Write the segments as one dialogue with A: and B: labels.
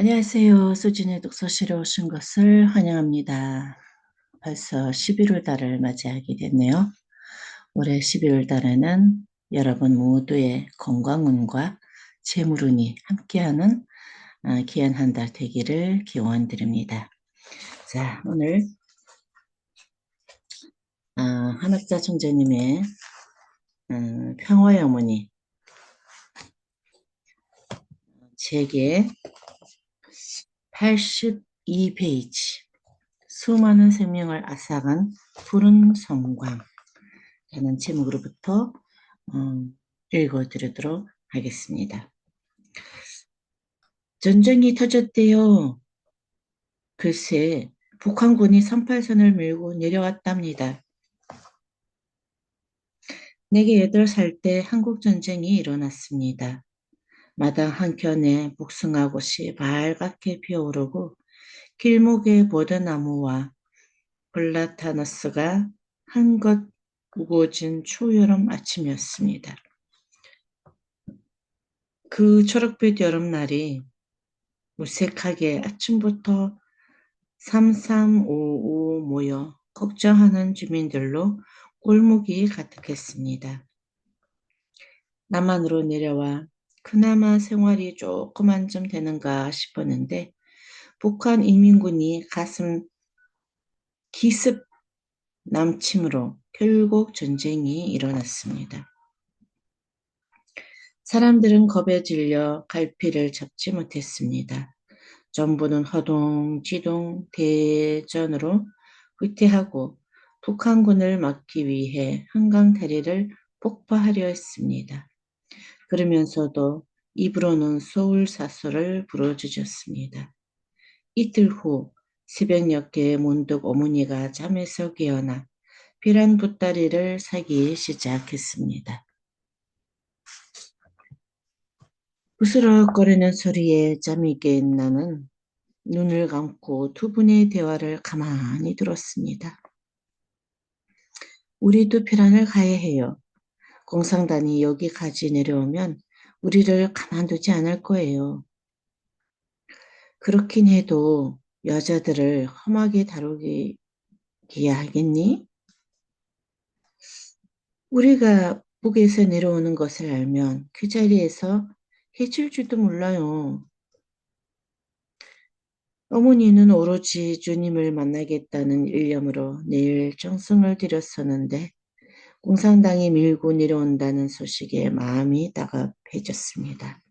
A: 안녕하세요. 수진의 독서실에 오신 것을 환영합니다. 벌써 11월 달을 맞이하게 됐네요. 올해 11월 달에는 여러분 모두의 건강운과 재물운이 함께하는 아, 귀한 한 달 되기를 기원드립니다. 자, 오늘 아, 한학자 총재님의 음, 평화의 어머니 책의 82페이지 수많은 생명을 앗아간 푸른 섬광 라는 제목으로부터 음, 읽어드리도록 하겠습니다. 전쟁이 터졌대요. 글쎄 북한군이 38선을 밀고 내려왔답니다. 내게 8살 때 한국전쟁이 일어났습니다. 마당 한켠에 복숭아꽃이 밝게 피어오르고 길목에 보드나무와 플라타너스가 한껏 우거진 초여름 아침이었습니다. 그 초록빛 여름날이 무색하게 아침부터 3355 모여 걱정하는 주민들로 골목이 가득했습니다. 남한으로 내려와 그나마 생활이 조그만 좀 되는가 싶었는데 북한 인민군이 가슴 기습 남침으로 결국 전쟁이 일어났습니다. 사람들은 겁에 질려 갈피를 잡지 못했습니다. 정부는 허둥지둥 대전으로 후퇴하고 북한군을 막기 위해 한강 다리를 폭파하려 했습니다. 그러면서도 입으로는 소울사설을 부러주셨습니다. 이틀 후 새벽녘에 문득 어머니가 잠에서 깨어나 비란 붓다리를 사기 시작했습니다. 부스럭거리는 소리에 잠이 깬 나는 눈을 감고 두 분의 대화를 가만히 들었습니다. 우리도 피란을 가야 해요. 공상단이 여기까지 내려오면 우리를 가만두지 않을 거예요. 그렇긴 해도 여자들을 험하게 다루기야 하겠니? 우리가 북에서 내려오는 것을 알면 그 자리에서 해칠 줄도 몰라요. 어머니는 오로지 주님을 만나겠다는 일념으로 내일 정성을 들였었는데 공산당이 밀고 내려온다는 소식에 마음이 다급해졌습니다.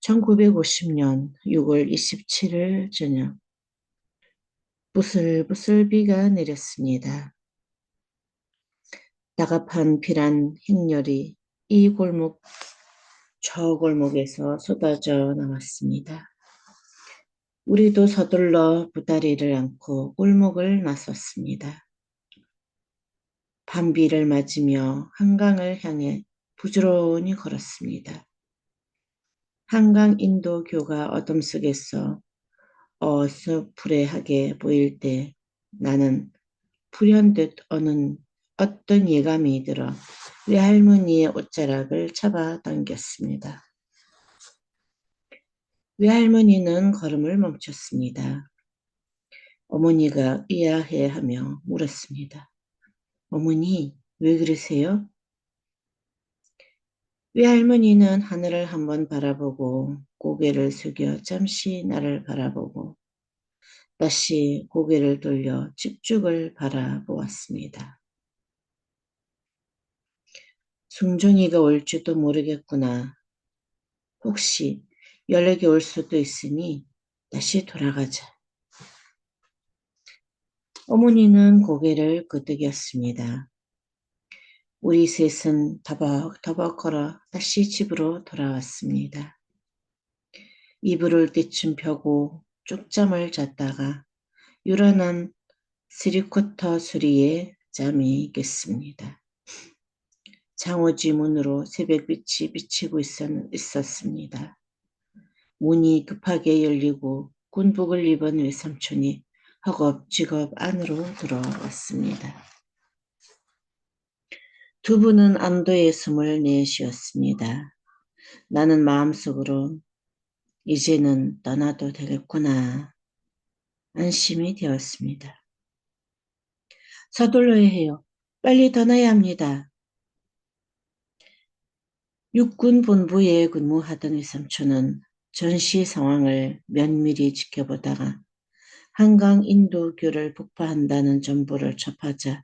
A: 1950년 6월 27일 저녁 부슬부슬 비가 내렸습니다. 다급한 비란 행렬이 이 골목 저 골목에서 쏟아져 나왔습니다. 우리도 서둘러 부다리를 안고 골목을 나섰습니다. 밤비를 맞으며 한강을 향해 부지런히 걸었습니다. 한강 인도교가 어둠 속에서 어스푸레하게 보일 때 나는 불현듯 어는 어떤 예감이 들어 외할머니의 옷자락을 잡아당겼습니다. 외할머니는 걸음을 멈췄습니다. 어머니가 의아해하며 물었습니다. 어머니, 왜 그러세요? 외할머니는 하늘을 한번 바라보고 고개를 숙여 잠시 나를 바라보고 다시 고개를 돌려 집죽을 바라보았습니다. 숭종이가 올지도 모르겠구나. 혹시 연락이 올 수도 있으니 다시 돌아가자. 어머니는 고개를 끄덕였습니다. 우리 셋은 더벅더벅 걸어 다시 집으로 돌아왔습니다. 이불을 대충 펴고 쪽잠을 잤다가 유란한 스리쿼터 수리에 잠이 깼습니다. 장호지 문으로 새벽빛이 비치고 있었습니다. 문이 급하게 열리고 군복을 입은 외삼촌이 허겁지겁 안으로 들어왔습니다. 두 분은 안도의 숨을 내쉬었습니다. 나는 마음속으로 이제는 떠나도 되겠구나. 안심이 되었습니다. 서둘러야 해요. 빨리 떠나야 합니다. 육군 본부에 근무하던 외삼촌은 전시 상황을 면밀히 지켜보다가 한강 인도교를 폭파한다는 정보를 접하자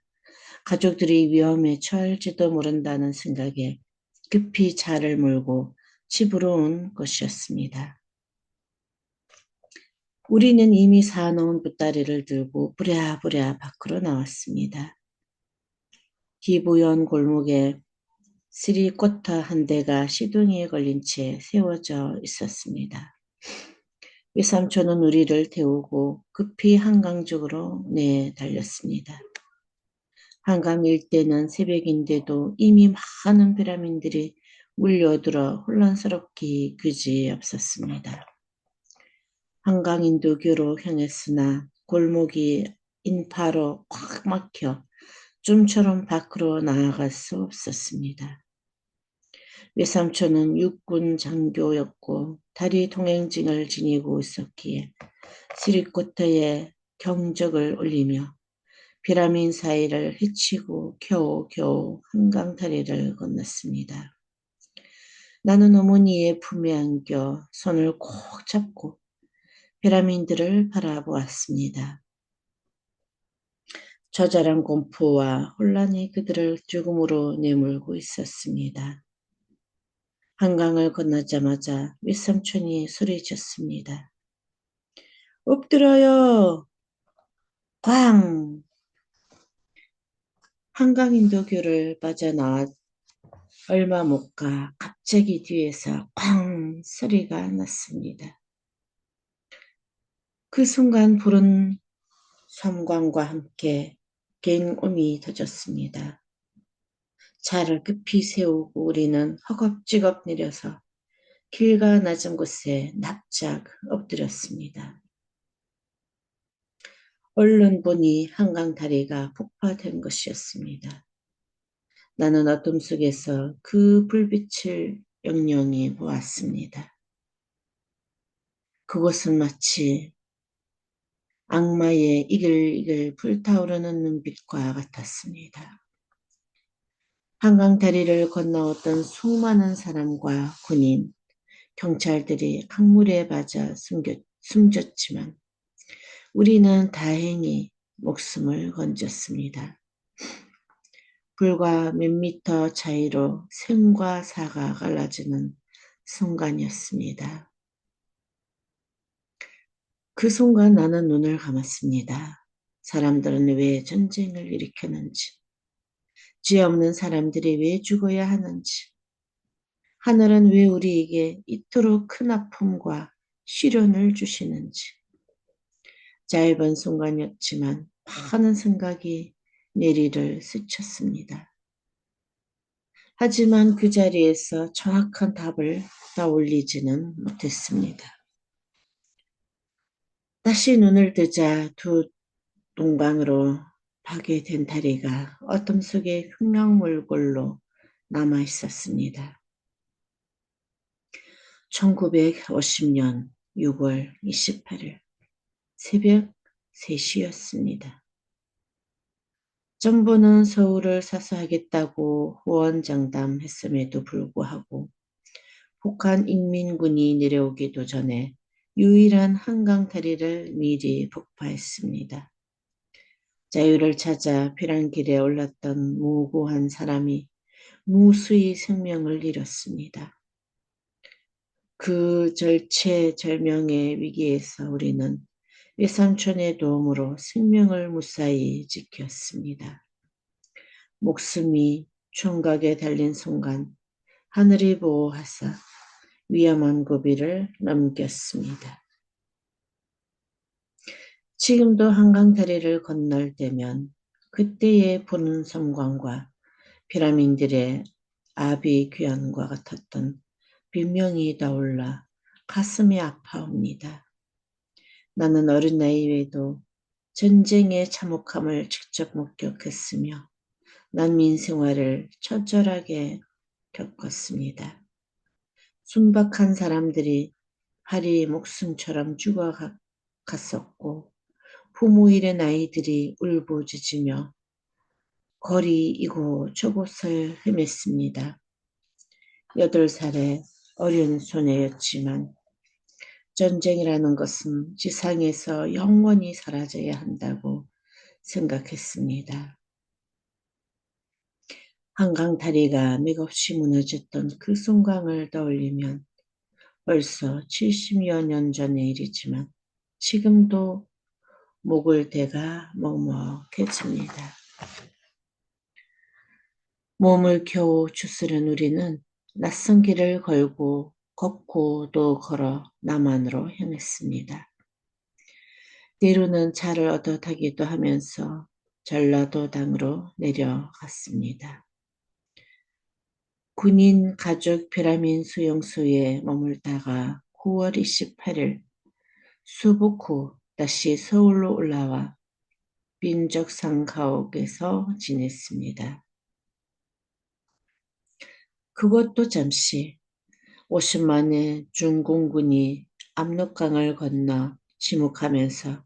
A: 가족들이 위험에 처할지도 모른다는 생각에 급히 차를 몰고 집으로 온 것이었습니다. 우리는 이미 사놓은 붓다리를 들고 부랴부랴 밖으로 나왔습니다. 기부연 골목에 스리코타 한 대가 시동에 걸린 채 세워져 있었습니다. 외삼촌은 우리를 태우고 급히 한강 쪽으로 내달렸습니다. 한강 일대는 새벽인데도 이미 많은 피라민들이 물려들어 혼란스럽기 그지 없었습니다. 한강 인 도교로 향했으나 골목이 인파로 꽉 막혀 좀처럼 밖으로 나아갈 수 없었습니다. 외삼촌은 육군 장교였고 다리 통행증을 지니고 있었기에 시리코트에 경적을 올리며 피라민 사이를 헤치고 겨우겨우 한강 다리를 건넜습니다. 나는 어머니의 품에 안겨 손을 꼭 잡고 피라민들을 바라보았습니다. 저절한 공포와 혼란이 그들을 죽음으로 내몰고 있었습니다. 한강을 건너자마자 윗삼촌이 소리쳤습니다. 엎드려요! 꽝! 한강인도교를 빠져나와 얼마 못 가 갑자기 뒤에서 쾅 소리가 났습니다. 그 순간 불은 섬광과 함께 갱음이 터졌습니다. 차를 급히 세우고 우리는 허겁지겁 내려서 길가 낮은 곳에 납작 엎드렸습니다. 얼른 보니 한강 다리가 폭파된 것이었습니다. 나는 어둠 속에서 그 불빛을 영영히 보았습니다. 그곳은 마치 악마의 이글이글 불타오르는 눈빛과 같았습니다. 한강 다리를 건너왔던 수많은 사람과 군인, 경찰들이 강물에 빠져 숨겼, 숨졌지만 우리는 다행히 목숨을 건졌습니다. 불과 몇 미터 차이로 생과 사가 갈라지는 순간이었습니다. 그 순간 나는 눈을 감았습니다. 사람들은 왜 전쟁을 일으켰는지, 죄 없는 사람들이 왜 죽어야 하는지, 하늘은 왜 우리에게 이토록 큰 아픔과 시련을 주시는지, 짧은 순간이었지만 많은 생각이 내리를 스쳤습니다. 하지만 그 자리에서 정확한 답을 떠올리지는 못했습니다. 다시 눈을 뜨자 두 동강으로 파괴된 다리가 어둠 속에 흉악물골로 남아 있었습니다. 1950년 6월 28일 새벽 3시였습니다. 정부는 서울을 사수하겠다고 후원장담했음에도 불구하고 북한 인민군이 내려오기도 전에 유일한 한강 다리를 미리 폭파했습니다. 자유를 찾아 피란 길에 올랐던 무고한 사람이 무수히 생명을 잃었습니다. 그 절체절명의 위기에서 우리는 외삼촌의 도움으로 생명을 무사히 지켰습니다. 목숨이 총각에 달린 순간 하늘이 보호하사 위험한 고비를 넘겼습니다. 지금도 한강 다리를 건널 때면 그때의 푸른 섬광과 피라민들의 아비 귀환과 같았던 비명이 떠올라 가슴이 아파옵니다. 나는 어린 나이 에도 전쟁의 참혹함을 직접 목격했으며 난민 생활을 처절하게 겪었습니다. 순박한 사람들이 팔이 목숨처럼 죽어갔었고 부모 일의 아이들이 울부짖으며 거리 이곳 저곳을 헤맸습니다. 여덟 살의 어린 소녀였지만 전쟁이라는 것은 지상에서 영원히 사라져야 한다고 생각했습니다. 한강 다리가 맥없이 무너졌던 그 순간을 떠올리면 벌써 70여 년 전의 일이지만 지금도 목을 대가 먹먹해집니다. 몸을 겨우 추스른 우리는 낯선 길을 걸고 걷고 또 걸어 남한으로 향했습니다. 때로는 차를 얻어 타기도 하면서 전라도 당으로 내려갔습니다. 군인 가족 피라민 수용소에 머물다가 9월 28일 수복 후 다시 서울로 올라와 민족상 가옥에서 지냈습니다. 그것도 잠시 50만의 중공군이 압록강을 건너 지목하면서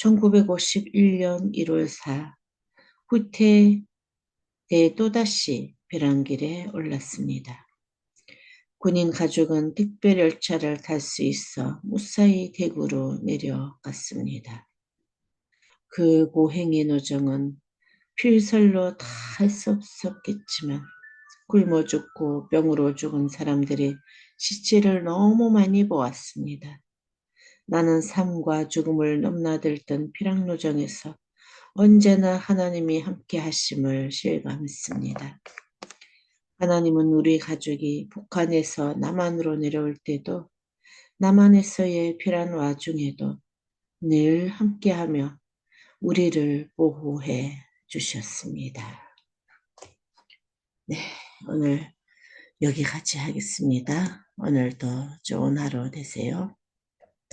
A: 1951년 1월 4 후퇴 대 또다시 벼랑길에 올랐습니다. 군인 가족은 특별 열차를 탈 수 있어 무사히 대구로 내려갔습니다. 그 고행의 노정은 필설로 다 할 수 없었겠지만 굶어 죽고 병으로 죽은 사람들의 시체를 너무 많이 보았습니다. 나는 삶과 죽음을 넘나들던 피랑노정에서 언제나 하나님이 함께 하심을 실감했습니다. 하나님은 우리 가족이 북한에서 남한으로 내려올 때도 남한에서의 필요한 와중에도 늘 함께하며 우리를 보호해 주셨습니다. 네, 오늘 여기까지 하겠습니다. 오늘도 좋은 하루 되세요.